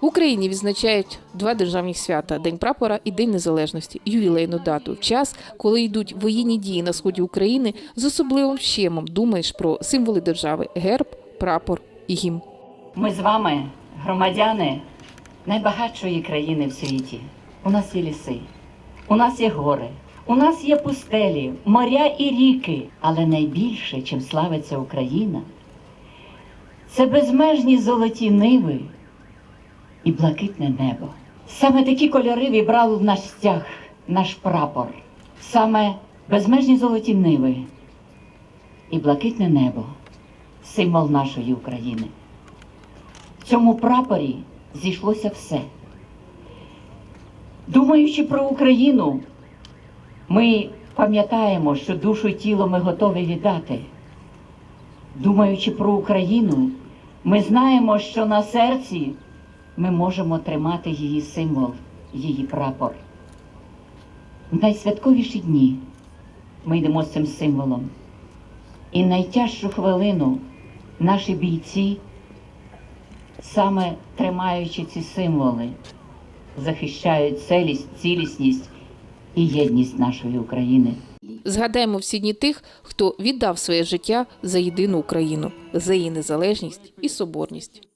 В Україні відзначають два державних свята День прапора і День Незалежності, ювілейну дату. Час, коли йдуть воєнні дії на сході України, з особливим щемом думаєш про символи держави герб, прапор і гімн. Ми з вами, громадяни найбагатшої країни в світі. У нас є ліси, у нас є гори, у нас є пустелі, моря і ріки. Але найбільше, чим славиться Україна, це безмежні золоті ниви і блакитне небо. Саме такі кольори вібрав наш стяг, наш прапор. Саме безмежні золоті ниви і блакитне небо символ нашої України. В цьому прапорі зійшлося все. Думаючи про Україну, ми пам'ятаємо, що душу і тіло ми готові віддати. Думаючи про Україну, ми знаємо, що на серці ми можемо тримати її символ, її прапор. В найсвятковіші дні ми йдемо з цим символом. І найтяжчу хвилину наші бійці саме тримаючи ці символи, захищають целість, цілісність і єдність нашої України. Згадаємо всі дні тих, хто віддав своє життя за єдину Україну, за її незалежність і соборність.